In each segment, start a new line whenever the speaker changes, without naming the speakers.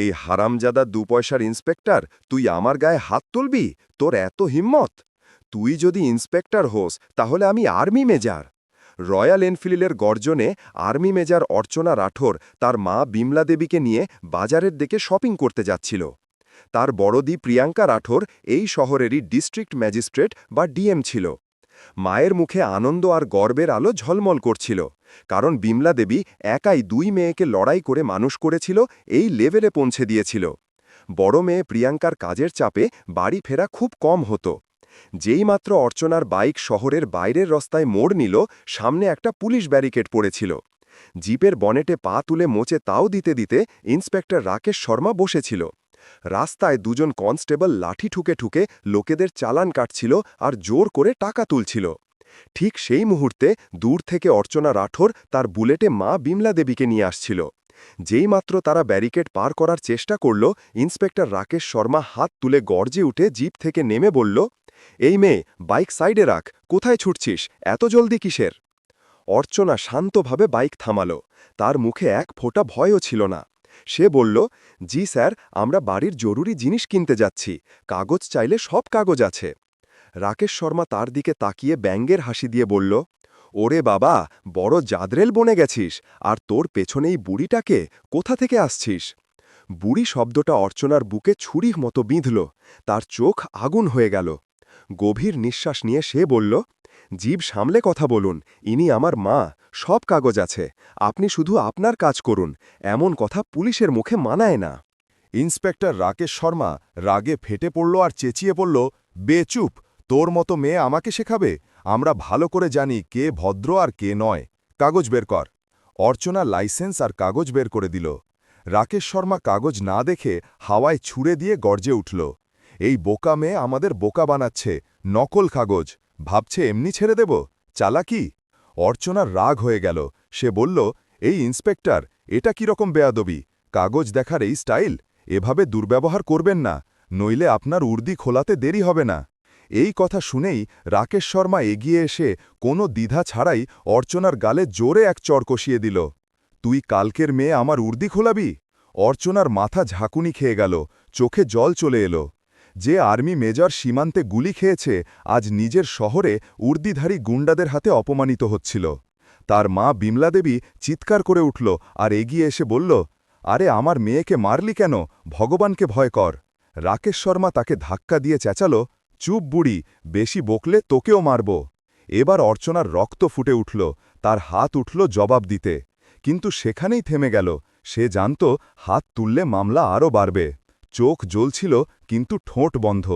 এই হারামজাদা দু পয়সার ইন্সপেক্টর, তুই আমার গায়ে হাত তুলবি? তোর এত হিম্মত? তুই যদি ইন্সপেক্টর হোস, তাহলে আমি আর্মি মেজার। রয়্যাল এনফিল্ডের গর্জনে আর্মি মেজার অর্চনা রাঠোর তার মা বিমলা দেবীকে নিয়ে বাজারের দিকে শপিং করতে যাচ্ছিল। তার বড়দি প্রিয়াঙ্কা রাঠোর এই শহরেরই ডিস্ট্রিক্ট ম্যাজিস্ট্রেট বা ডিএম ছিল। মায়ের মুখে আনন্দ আর গর্বের আলো ঝলমল করছিল, কারণ বিমলা দেবী একাই দুই মেয়েকে লড়াই করে মানুষ করেছিল, এই লেভেলে পৌঁছে দিয়েছিল। বড় মেয়ে প্রিয়াঙ্কার কাজের চাপে বাড়ি ফেরা খুব কম হতো। যেইমাত্র অর্চনার বাইক শহরের বাইরের রাস্তায় মোড় নিল, সামনে একটা পুলিশ ব্যারিকেড পড়েছিল। জিপের বনেটে পা তুলে মোচে তাও দিতে দিতে ইন্সপেক্টর রাকেশ শর্মা বসেছিল। রাস্তায় দুজন কনস্টেবল লাঠি ঠুকে ঠুকে লোকেদের চালান কাটছিল আর জোর করে টাকা তুলছিল। ঠিক সেই মুহূর্তে দূর থেকে অর্চনা রাঠোর তার বুলেটে মা বিমলা দেবীকে নিয়ে আসছিল। যেইমাত্র তারা ব্যারিকেড পার করার চেষ্টা করল, ইন্সপেক্টর রাকেশ শর্মা হাত তুলে গর্জে উঠে জিপ থেকে নেমে বলল, এই মেয়ে, বাইক সাইডে রাখ, কোথায় ছুটছিস? এত জলদি কিসের? অর্চনা শান্তভাবে বাইক থামাল। তার মুখে এক ফোঁটা ভয়ও ছিল না। সে বলল, জি স্যার, আমরা বাড়ির জরুরি জিনিস কিনতে যাচ্ছি। কাগজ চাইলে সব কাগজ আছে। রাকেশ শর্মা তার দিকে তাকিয়ে ব্যাঙ্গের হাসি দিয়ে বলল, ওরে বাবা, বড় জাদরেল বনে গেছিস, আর তোর পেছনেই বুড়িটাকে কোথা থেকে আসছিস? বুড়ি শব্দটা অর্চনার বুকে ছুরির মতো বিঁধল, তার চোখ আগুন হয়ে গেল। গভীর নিঃশ্বাস নিয়ে সে বলল জীব সামলে কথা বলুন, ইনি আমার মা, সব কাগজ আছে, আপনি শুধু আপনার কাজ করুন, এমন কথা পুলিশের মুখে মানায় না।
ইন্সপেক্টর রাকেশ শর্মা রাগে ফেটে পড়ল আর চেঁচিয়ে পড়ল বেচুপ তোর মতো মেয়ে আমাকে শেখাবে? আমরা ভালো করে জানি কে ভদ্র আর কে নয়। কাগজ বের কর। অর্চনা লাইসেন্স আর কাগজ বের করে দিল। রাকেশ শর্মা কাগজ না দেখে হাওয়ায় ছুঁড়ে দিয়ে গর্জে উঠল, এই বোকা মেয়ে আমাদের বোকা বানাচ্ছে, নকল কাগজ। ভাবছে এমনি ছেড়ে দেব। চালা চালাকি? অর্চনার রাগ হয়ে গেল। সে বলল, এই ইন্সপেক্টর, এটা কীরকম বেয়াদবি? কাগজ দেখার এই স্টাইল? এভাবে দুর্ব্যবহার করবেন না, নইলে আপনার উর্দি খোলাতে দেরি হবে না। এই কথা শুনেই রাকেশ শর্মা এগিয়ে এসে কোনো দ্বিধা ছাড়াই অর্চনার গালে জোরে এক চড় কষিয়ে দিল। তুই কালকের মেয়ে আমার উর্দি খোলাবি? অর্চনার মাথা ঝাঁকুনি খেয়ে গেল। চোখে জল চলে এলো। যে আর্মি মেজর সীমান্তে গুলি খেয়েছে, আজ নিজের শহরে উর্দিধারী গুন্ডাদের হাতে অপমানিত হচ্ছিল। তার মা বিমলা দেবী চিৎকার করে উঠল আর এগিয়ে এসে বলল, আরে আমার মেয়েকে মারলি কেন? ভগবানকে ভয় কর। রাকেশ শর্মা তাকে ধাক্কা দিয়ে চেঁচাল, চুপ বুড়ি, বেশি বকলে তোকেও মারব। এবার অর্চনার রক্ত ফুটে উঠল, তার হাত উঠল জবাব দিতে। কিন্তু সেখানেই থেমে গেল। সে জানত হাত তুললে মামলা আরও বাড়বে। চোখ জ্বলছিল, কিন্তু ঠোঁট বন্ধ।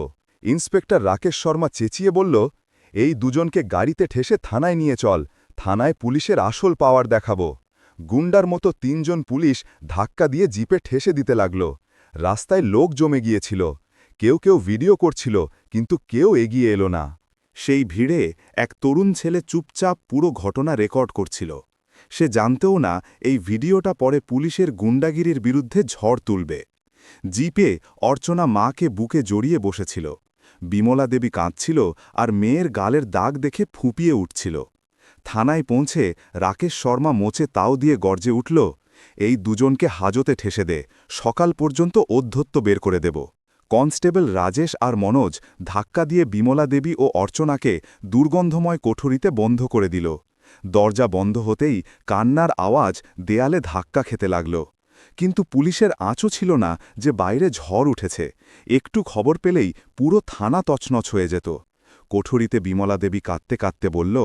ইন্সপেক্টর রাকেশ শর্মা চেঁচিয়ে বলল, এই দুজনকে গাড়িতে ঠেসে থানায় নিয়ে চল, থানায় পুলিশের আসল পাওয়ার দেখাব। গুন্ডার মতো তিনজন পুলিশ ধাক্কা দিয়ে জিপে ঠেসে দিতে লাগল। রাস্তায় লোক জমে গিয়েছিল। কেউ কেউ ভিডিও করছিল, কিন্তু কেউ এগিয়ে এলো না।
সেই ভিড়ে এক তরুণ ছেলে চুপচাপ পুরো ঘটনা রেকর্ড করছিল। সে জানতেও না, এই ভিডিওটা পরে পুলিশের গুন্ডাগিরির বিরুদ্ধে ঝড় তুলবে। জিপে অর্চনা মাকে বুকে জড়িয়ে বসেছিল। বিমলা দেবী কাঁদছিল আর মেয়ের গালের দাগ দেখে ফুঁপিয়ে উঠছিল। থানায় পৌঁছে রাকেশ শর্মা মোচে তাও দিয়ে গর্জে উঠল, এই দুজনকে হাজতে ঠেসে দে, সকাল পর্যন্ত অধ্যত্ব বের করে দেব। কনস্টেবল রাজেশ আর মনোজ ধাক্কা দিয়ে বিমলা দেবী ও অর্চনাকে দুর্গন্ধময় কোঠরিতে বন্ধ করে দিল। দরজা বন্ধ হতেই কান্নার আওয়াজ দেয়ালে ধাক্কা খেতে লাগল। কিন্তু পুলিশের আঁচও ছিল না যে বাইরে ঝড় উঠেছে। একটু খবর পেলেই পুরো থানা তছনছ হয়ে যেত। কোঠরিতে বিমলা দেবী কাঁদতে কাঁদতে বলল,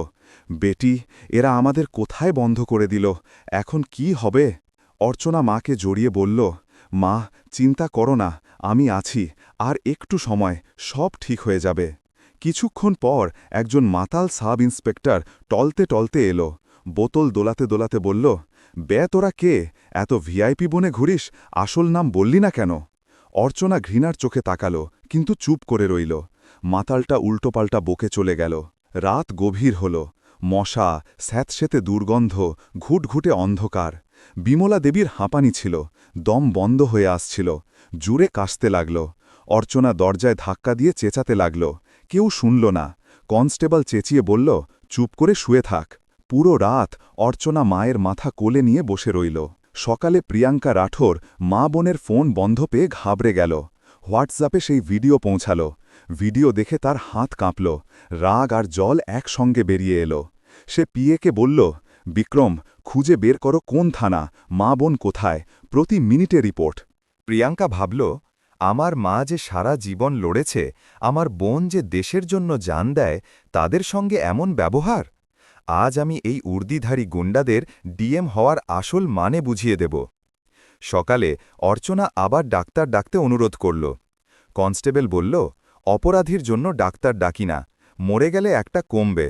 বেটি, এরা আমাদের কোথায় বন্ধ করে দিল? এখন কি হবে? অর্চনা মাকে জড়িয়ে বলল, মা, চিন্তা করো না, আমি আছি, আর একটু সময়, সব ঠিক হয়ে যাবে। কিছুক্ষণ পর একজন মাতাল সাব ইন্সপেক্টর টলতে টলতে এলো। বোতল দোলাতে দোলাতে বলল বে, তোরা কে? এত ভিআইপি বনে ঘুরিস? আসল নাম বললি না কেন? অর্চনা ঘৃণার চোখে তাকালো, কিন্তু চুপ করে রইল। মাতালটা উল্টোপাল্টা বকে চলে গেল। রাত গভীর হল। মশা, স্যাঁতসেতে দুর্গন্ধ, ঘুটঘুটে অন্ধকার। বিমলা দেবীর হাঁপানি ছিল। দম বন্ধ হয়ে আসছিল। জুড়ে কাশতে লাগল। অর্চনা দরজায় ধাক্কা দিয়ে চেঁচাতে লাগল। কেউ শুনল না। কনস্টেবল চেঁচিয়ে বলল, চুপ করে শুয়ে থাক। পুরো রাত অর্চনা মায়ের মাথা কোলে নিয়ে বসে রইল। সকালে প্রিয়াঙ্কা রাঠোর মা বোনের ফোন বন্ধ পেয়ে ঘাবড়ে গেল। হোয়াটসঅ্যাপে সেই ভিডিও পৌঁছাল। ভিডিও দেখে তার হাত কাঁপল। রাগ আর জল একসঙ্গে বেরিয়ে এলো। সে পিএকে বলল, বিক্রম, খুঁজে বের করো কোন থানা? মা বোন কোথায়? প্রতি মিনিটে রিপোর্ট।
প্রিয়াঙ্কা ভাবল, আমার মা যে সারা জীবন লড়েছে, আমার বোন যে দেশের জন্য জান দেয়, তাদের সঙ্গে এমন ব্যবহার? আজ আমি এই উর্দিধারী গুন্ডাদের ডিএম হওয়ার আসল মানে বুঝিয়ে দেব। সকালে অর্চনা আবার ডাক্তার ডাকতে অনুরোধ করল। কনস্টেবল বলল, অপরাধীর জন্য ডাক্তার ডাকি না, মরে গেলে একটা কমবে।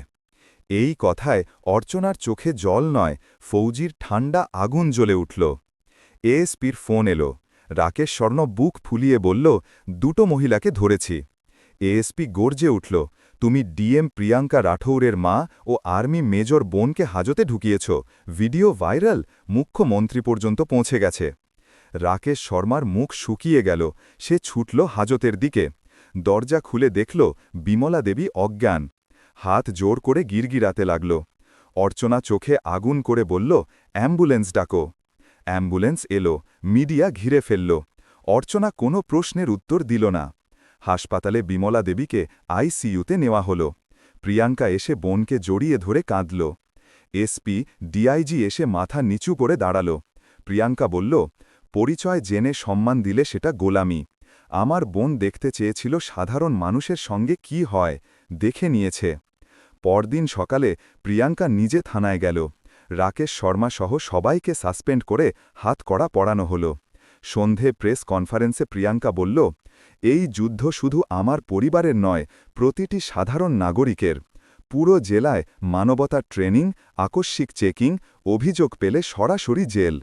এই কথায় অর্চনার চোখে জল নয়, ফৌজির ঠান্ডা আগুন জ্বলে উঠল। এএসপির ফোন এলো। রাকেশ স্বর্ণ বুক ফুলিয়ে বলল, দুটো মহিলাকে ধরেছি। এএসপি গর্জে উঠল তুমি ডিএম প্রিয়াঙ্কা রাঠৌরের মা ও আর্মি মেজর বোনকে হাজতে ঢুকিয়েছ। ভিডিও ভাইরাল, মুখ্যমন্ত্রী পর্যন্ত পৌঁছে গেছে। রাকেশ শর্মার মুখ শুকিয়ে গেল, সে ছুটল হাজতের দিকে। দরজা খুলে দেখল, বিমলা দেবী অজ্ঞান। হাত জোর করে গিরগিরাতে লাগল। অর্চনা চোখে আগুন করে বলল, অ্যাম্বুলেন্স ডাকো। অ্যাম্বুলেন্স এলো, মিডিয়া ঘিরে ফেলল। অর্চনা কোনো প্রশ্নের উত্তর দিল না। হাসপাতালে বিমলা দেবীকে আইসিইউতে নেওয়া হল। প্রিয়াঙ্কা এসে বোনকে জড়িয়ে ধরে কাঁদল। এসপি ডিআইজি এসে মাথা নিচু করে দাঁড়াল। প্রিয়াঙ্কা বলল, পরিচয়, জেনে, সম্মান দিলে সেটা গোলামি। আমার বোন দেখতে চেয়েছিল সাধারণ মানুষের সঙ্গে কি হয়, দেখে নিয়েছে। পরদিন সকালে প্রিয়াঙ্কা নিজে থানায় গেল। রাকেশ শর্মা সহ সবাইকে সাসপেন্ড করে হাত কড়া পড়ানো হল। সন্ধে প্রেস কনফারেন্সে প্রিয়াঙ্কা বলল, এই যুদ্ধ শুধু আমার পরিবারের নয়, প্রতিটি সাধারণ নাগরিকের। পুরো জেলায় মানবতার ট্রেনিং, আকস্মিক চেকিং, অভিযোগ পেলে সরাসরি জেল।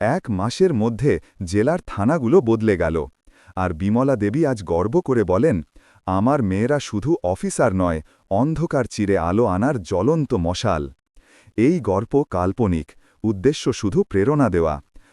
এক মাসের মধ্যে জেলার থানাগুলো বদলে গেল। আর বিমলা দেবী আজ গর্ব করে বলেন, আমার মেয়েরা শুধু অফিসার নয়, অন্ধকার চিরে আলো আনার জ্বলন্ত মশাল। এই গল্প কাল্পনিক, উদ্দেশ্য শুধু প্রেরণা দেওয়া।